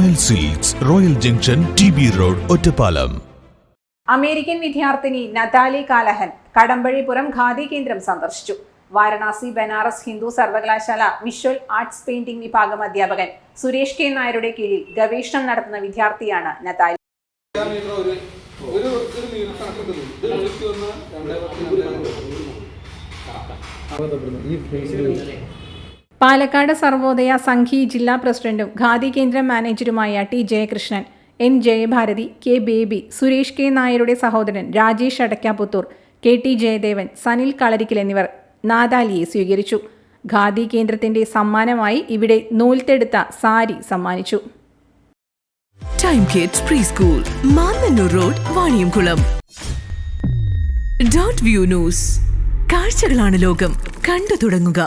Royal silks royal junction T B road Ottapalam American വിദ്യാർത്ഥിനി Natalie Callahan Kadampazhipuram khadi കേന്ദ്രം സന്ദർശിച്ചു. വാരണാസി ബനാറസ് ഹിന്ദു സർവകലാശാല വിഷ്വൽ ആർട്സ് പെയിന്റിംഗ് വിഭാഗം അധ്യാപകൻ സുരേഷ് കെ. നായരുടെ കീഴിൽ ഗവേഷണം നടത്തുന്ന വിദ്യാർത്ഥിയാണ് നതാലി. മീറ്റർ പാലക്കാട് സർവോദയ സംഘി ജില്ലാ പ്രസിഡന്റും ഖാദി കേന്ദ്രം മാനേജരുമായ T Jayakrishnan N Jayabharathi K Baby Suresh K നായരുടെ സഹോദരൻ രാജേഷ് അടക്കാപുത്തൂർ കെ ടി ജയദേവൻ സനിൽ കളരിക്കൽ എന്നിവർ നാദാലിയെ സ്വീകരിച്ചു. ഖാദി കേന്ദ്രത്തിന്റെ സമ്മാനമായി ഇവിടെ നൂൽത്തെടുത്ത സാരി സമ്മാനിച്ചു. Time kids pre school Mannanur road Vaniyamkulam dot view news കാഴ്ചകളാണ് ലോകം. കണ്ടു തുടങ്ങുക.